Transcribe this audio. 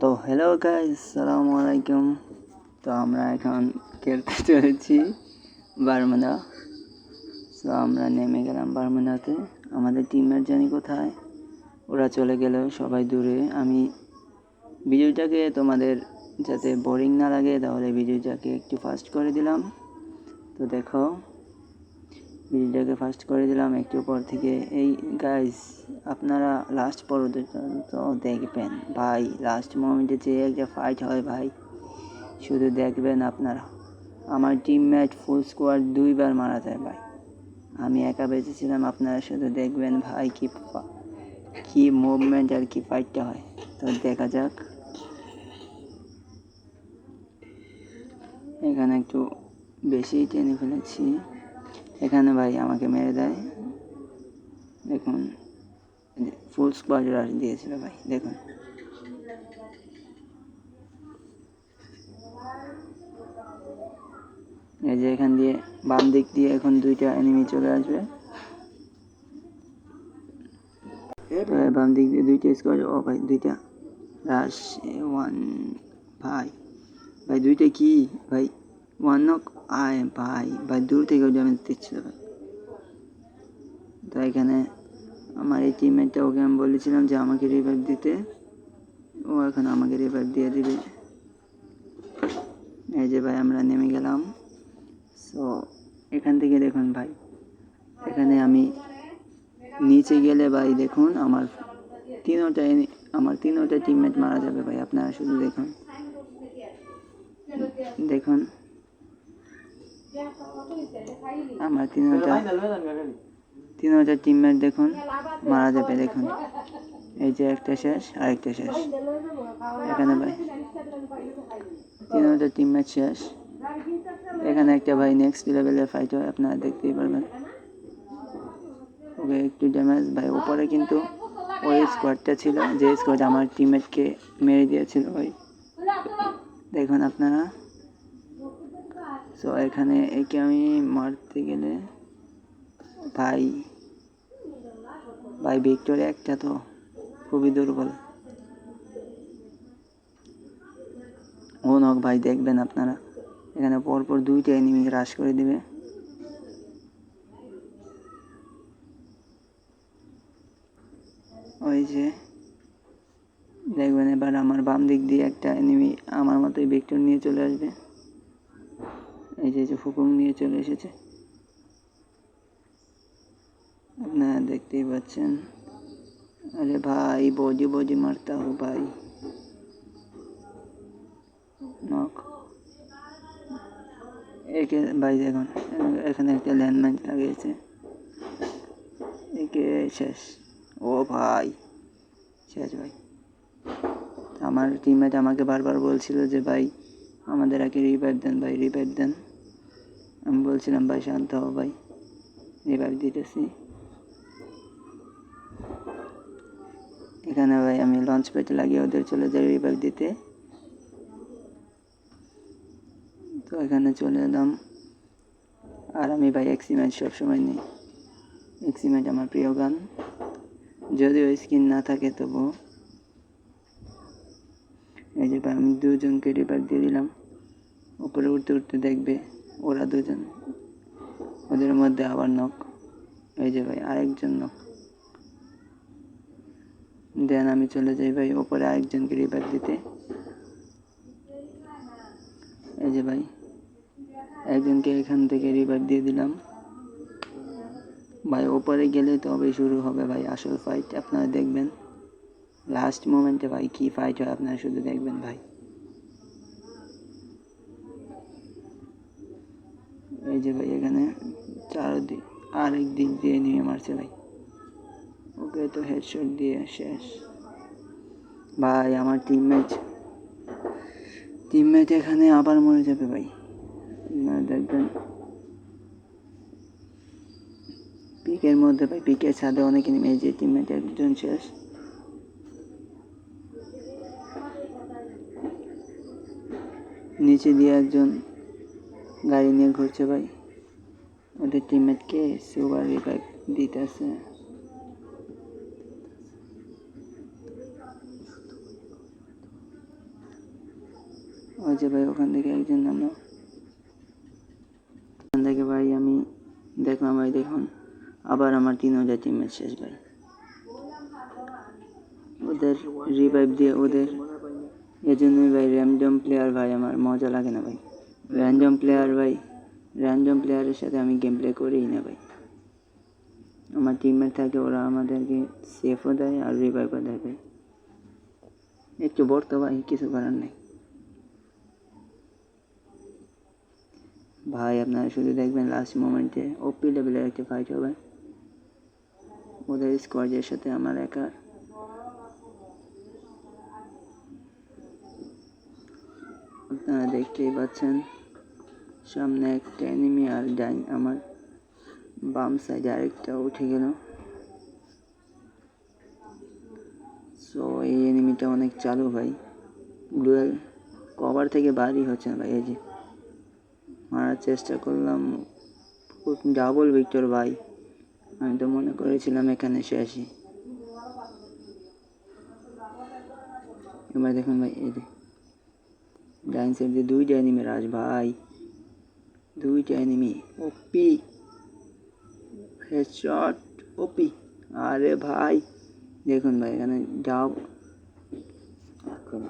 তো hello guys সালামু আলাইকুম। তো আমরা এখন খেলতে চলেছি বারমুদা তো আমরা নেমে গেলাম বারমুদাতে আমাদের টিমের জানি কোথায়? ওরা চলে গেল সবাই দূরে। আমি ভিডিওটাকে তোমাদের যাতে বোরিং না লাগে, তাহলে ভিডিওটাকে একটু ফাস্ট করে দিলাম। তো দেখো ভিডিওটাকে ফার্স্ট করে দিলাম, একটু পর থেকে এই গাইস আপনারা লাস্ট পর্যন্ত দেখবেন। ভাই লাস্ট মোমেন্টে যে একটা ফাইট হয় ভাই, শুধু দেখবেন আপনারা। আমার টিম টিমমেট ফুল স্কোয়াড দুইবার মারা যায় ভাই। আমি একা বেঁচেছিলাম আপনারা শুধু দেখবেন ভাই কি কি মুভমেন্ট আর কি ফাইটটা হয়। তো দেখা যাক। এখানে একটু বেশি টেনে ফেলেছি। এখানে ভাই আমাকে মেরে দেয়। দেখুন ফুল স্কোয়াড রাশ দিয়েছিল ভাই, দেখুন। এই যে এখান দিয়ে বাম দিক দিয়ে এখন দুইটা এনিমি চলে আসবে। বাম দিক দিয়ে দুইটা স্কোয়াড ও ভাই দুইটা। রাশ ওয়ান ভাই ভাই দুইটা কি? ভাই ওয়ান নক আয় ভাই ভাই দূর থেকে ড্যামেজ দিচ্ছিল। ভাই তো এখানে আমার এই টিমমেটটা ওকে আমি বলেছিলাম যে আমাকে রিভাইভ দিতে। ও এখন আমাকে রিভাইভ দিয়ে দিবে। এই যে ভাই, আমরা নেমে গেলাম। সো এখান থেকে দেখুন ভাই, এখানে আমি নিচে গেলে ভাই দেখুন, আমার তিনোটা আমার তিনোটা টিমমেট মারা যাবে ভাই। আপনারা শুধু দেখুন। দেখুন। আমার তিনোটা তিনোটা টিমমেট দেখুন মারা যাবে দেখুন। এই যে একটা শেষ আরেকটা শেষ। এখানে ভাই। তিনোটা টিমমেট শেষ। এখানে একটা ভাই নেক্সট লেভেলের ফাইট হয় আপনারা দেখতেই পারবেন। ওকে একটু ড্যামেজ ভাই ওপরে কিন্তু ওই স্কোয়াডটা ছিল যে স্কোয়াড আমার টিমমেটকে মেরে দিয়েছিল ভাই। দেখুন আপনারা। সো এখানে একে আমি মারতে গেলে ভাই ভাই ভিক্টোর একটা তো খুবই দুর্বল। ও নক ভাই দেখবেন আপনারা, এখানে পরপর দুইটা এনিমি হ্রাস করে দিবে। ওই যে, দেখবেন এবার আমার বাম দিক দিয়ে একটা এনিমি আমার মতোই ভিক্টর নিয়ে চলে আসবে। এই যে যে নিয়ে চলে এসেছে। আপনারা দেখতেই পাচ্ছেন। আরে ভাই বডি বডি মারতা হো ভাই। একে ভাই দেখুন, এখানে একটা ল্যান্ডমাইন লাগিয়েছে। একে শেষ। ও ভাই, শেষ ভাই। আমার টিমমেট আমাকে বারবার বলছিল যে, ভাই, আমাদের আগে রিভাইভ দেন, ভাই রিভাইভ দেন। আমি বলছিলাম, ভাই, শান্ত হও, ভাই। রিভাইভ দিতেছি। এখানে ভাই আমি লঞ্চ প্যাড লাগিয়ে ওদের চলে যাই রিভাইভ দিতে। তো এখানে চলে এলাম। আর আমি ভাই এক্সিমেন্ট সবসময় নিই। এক্সিমেন্ট আমার প্রিয় গান। যদিও স্কিন না থাকে তবু। এই যে ভাই, আমি দুজনকে রিভাইভ দিয়ে দিলাম। উপরে উঠতে উঠতে দেখবে। ওরা দুজন। ওদের মধ্যে আবার নখ এই যে ভাই, আরেকজন নখ দেন আমি চলে যাই ভাই, ওপরে আরেকজনকে রিভাইভ দিতে। এই যে ভাই, একজনকে এখান থেকে রিভাইভ দিয়ে দিলাম। ভাই, ওপরে গেলে তবে শুরু হবে ভাই আসল ফাইট আপনারা দেখবেন। লাস্ট মোমেন্টে ভাই কি ফাইট হয়, আপনারা শুধু দেখবেন ভাই। এই যে ভাই, এখানে চারদিক, আরেক দিক দিয়ে নিয়ে মারছে ভাই। ওকে তো হেডশট দিয়ে শেষ। ভাই, আমার টিম ম্যাচ টিম টিমমেট এখানে আবার মরে যাবে ভাই। দেখবেন। পিকের মধ্যে ভাই পিকের ছাদে অনেক নেমে যে টিমমেট একজন শেষ। নিচে দিয়ে একজন গাড়ি নিয়ে ঘুরছে ভাই। ওদের টিমমেটকে সুপার রিভাইভ দিতেছে। ওই যে ভাই ওখান থেকে একজন নামলো। ওখান থেকে ভাই আমি দেখলাম ভাই দেখুন, আবার আমার তিন হাজার টিমের শেষ ভাই। ওদের রিভাইভ দিয়ে ওদের এজন্যই ভাই র্যান্ডম প্লেয়ার ভাই আমার মজা লাগে না ভাই। র্যান্ডম প্লেয়ার ভাই র্যান্ডম প্লেয়ারের সাথে আমি গেম প্লে করেই না ভাই। আমার টিমমেট থাকে, ওরা আমাদেরকে সেফও দেয় আর রিভাইভও দেয় ভাই। একটু বর্ত ভাই, কিছু করার নেই। ভাই, আপনারা শুধু দেখবেন লাস্ট মোমেন্টে ওপি লেভেলের একটা ফাইট হবে। ওদের স্কোয়াডের সাথে আমার একা। আপনারা দেখতেই পাচ্ছেন। সামনে একটা এনিমি আর ডাইন আমার বাম সাইডে আরেকটা উঠে গেল। সো এই এনিমিটা অনেক চালু ভাই। ডুয়েল কভার থেকে বাড়ি হচ্ছে না ভাই, এই যে। মারার চেষ্টা করলাম। ডাবল ভিক্টর ভাই। আমি তো মনে করেছিলাম এখানে শেষই এবার দেখুন ভাই, এই যে। ডাইন সাইড দিয়ে দুইটা এনিমি রাজ ভাই। দুইটা এনিমি ওপি হেডশট ওপি আরে ভাই দেখুন ভাই এখানে এখন